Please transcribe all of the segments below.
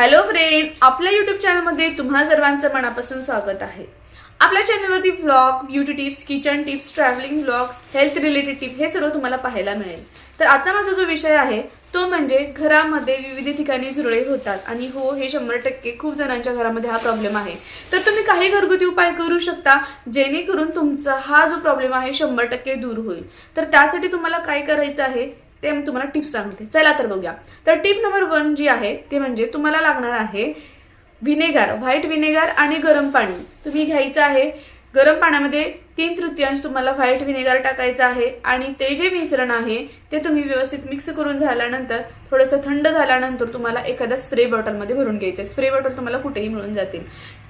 Hello friend आपल्या YouTube चॅनलमध्ये तुम्हा सर्वांचं मनापासून स्वागत आहे. आपल्या चॅनलवरती vlog beauty tips kitchen tips travelling vlog health related tip हे सर्व तुम्हाला पाहायला मिळेल. तर आजचा माझा जो विषय आहे तो म्हणजे घरामध्ये विविध ठिकाणी झुरळे होतात. आणि हो हे शंभर टक्के खूप जणांच्या घरामध्ये हा प्रॉब्लेम आहे. तर तुम्ही काही घरगुती उपाय करू शकता जेणेकरून तुमचा हा जो प्रॉब्लेम आहे शंभर टक्के दूर होईल. तर त्यासाठी तुम्हाला काय करायचं आहे ते मी तुम्हाला टिप्स सांगते. चला तर बघूया. तर टिप नंबर वन जी आहे ते म्हणजे तुम्हाला लागणार आहे व्हिनेगार व्हाईट व्हिनेगार आणि गरम पाणी. तुम्ही घ्यायचं आहे गरम पाण्यामध्ये तीन तृतीयांश तुम्हाला व्हाईट व्हिनेगर टाकायचं आहे. आणि ते जे मिश्रण आहे ते तुम्ही व्यवस्थित मिक्स करून झाल्यानंतर थोडंसं थंड झाल्यानंतर तुम्हाला एखाद्या स्प्रे बॉटलमध्ये भरून घ्यायचं स्प्रे बॉटल तुम्हाला कुठेही मिळून जातील.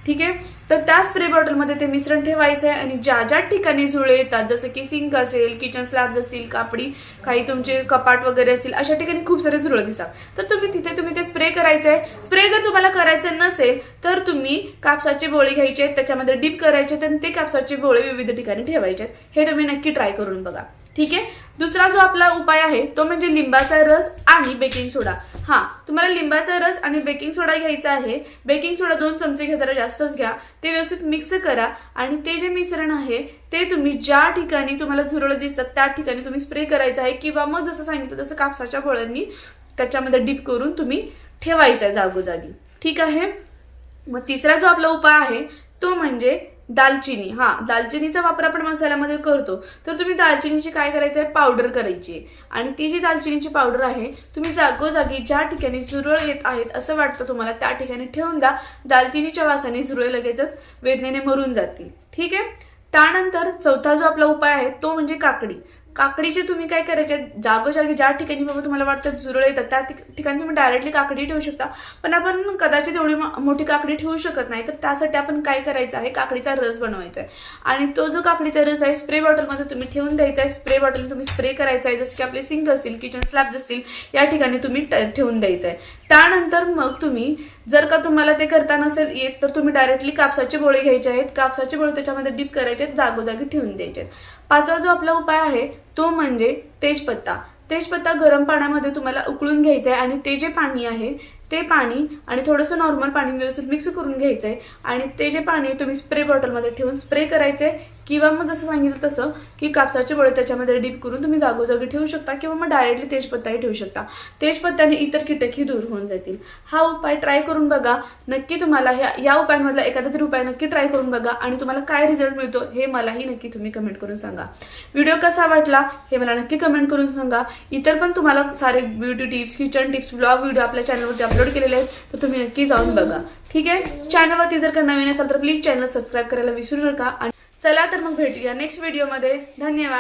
ठीक आहे? तर त्या स्प्रे बॉटलमध्ये ते मिश्रण ठेवायचं आहे आणि ज्या ज्या ठिकाणी झुळे येतात जसं की सिंक असेल किचन स्लॅब्स असतील कापडी काही तुमचे कपाट वगैरे असतील अशा ठिकाणी खूप सारे झुरळ दिसतात. तर तुम्ही तिथे तुम्ही ते स्प्रे करायचं आहे स्प्रे जर तुम्हाला करायचं नसेल तर तुम्ही कापसाचे बोळे घ्यायचे आहेत त्याच्यामध्ये डीप करायचे तर आणि ते कापसाचे बोळे विविध ठिकाणी ठेवायचे आहेत. हे तुम्ही नक्की ट्राय करून बघा. ठीक आहे? दुसरा जो आपला उपाय आहे तो म्हणजे लिंबाचा रस आणि बेकिंग सोडा हा तुम्हाला लिंबाचा रस आणि बेकिंग सोडा घ्यायचा आहे. बेकिंग सोडा दोन चमचे घ्या जरा जास्तच घ्या. ते व्यवस्थित मिक्स करा आणि ते जे मिश्रण आहे ते तुम्ही ज्या ठिकाणी तुम्हाला झुरळ दिसतात त्या ठिकाणी तुम्ही स्प्रे करायचं आहे किंवा मग जसं सांगितलं तसं कापसाच्या फळांनी त्याच्यामध्ये डीप करून तुम्ही ठेवायचं आहे जागोजागी. ठीक आहे? मग तिसरा जो आपला उपाय आहे तो म्हणजे दालचिनी. हा दालचिनीचा वापर आपण मसाल्यामध्ये करतो. तर तुम्ही दालचिनीची काय करायचं आहे? पावडर करायची आहे. आणि ती जी दालचिनीची पावडर आहे तुम्ही जागोजागी ज्या ठिकाणी झुरळ येत आहेत असं वाटतं तुम्हाला त्या ठिकाणी ठेवून द्या. दालचिनीच्या वासाने झुरळे लगेचच वेदनेने मरून जातील. ठीक आहे? त्यानंतर चौथा जो आपला उपाय आहे तो म्हणजे काकडी. काकडीचे तुम्ही काय करायचे? जागोजागी ज्या ठिकाणी बाबा तुम्हाला वाटतं जुरळ येतात त्या ठिकाणी तुम्ही डायरेक्टली काकडी ठेवू शकता. पण आपण कदाचित एवढी मोठी काकडी ठेवू शकत नाही तर त्यासाठी आपण काय करायचं आहे? काकडीचा रस बनवायचा आहे. आणि तो जो काकडीचा रस आहे स्प्रे बॉटलमध्ये तुम्ही ठेवून द्यायचा आहे. स्प्रे बॉटल तुम्ही स्प्रे करायचा आहे. जसं की आपले सिंक असतील किचन स्लॅब्स असतील या ठिकाणी तुम्ही ट- ठेवून द्यायचं आहे. त्यानंतर मग तुम्ही जर का तुम्हाला ते करता नसेल येत तर तुम्ही डायरेक्टली कापसाचे बोळे घ्यायचे आहेत. कापसाचे बोळे त्याच्यामध्ये डीप करायचे आहेत जागोजागी ठेवून द्यायचे आहेत. पाचवा जो आपला उपाय आहे तो म्हणजे तेजपत्ता. तेजपत्ता गरम पाण्यामध्ये तुम्हाला उकळून घ्यायचा आहे आणि ते जे पाणी आहे ते पाणी आणि थोडंसं नॉर्मल पाणी व्यवस्थित मिक्स करून घ्यायचं आहे आणि ते जे पाणी तुम्ही स्प्रे बॉटलमध्ये ठेवून स्प्रे करायचं आहे किंवा मग जसं सांगितलं तसं की कापसाचे गोळे त्याच्यामध्ये डीप करून तुम्ही जागोजागी ठेवू शकता किंवा मग डायरेक्टली तेजपत्ताही ठेवू शकता. तेजपत्त्याने इतर कीटकही दूर होऊन जातील. हा उपाय ट्राय करून बघा. नक्की तुम्हाला ह्या या उपायांमधला एखादा तरी उपाय नक्की ट्राय करून बघा आणि तुम्हाला काय रिझल्ट मिळतो हे मलाही नक्की तुम्ही कमेंट करून सांगा. व्हिडिओ कसा वाटला हे मला नक्की कमेंट करून सांगा. इतर पण तुम्हाला सारे beauty tips kitchen tips vlog video आपल्या चॅनलवरती अपलोड केलेले आहेत तर तुम्ही नक्की जाऊन बघा. ठीक आहे? चॅनलवरती जर का नवीन असाल तर प्लीज चॅनल सबस्क्राईब करायला विसरू नका. आणि चला तर मग भेटूया नेक्स्ट व्हिडिओमध्ये धन्यवाद.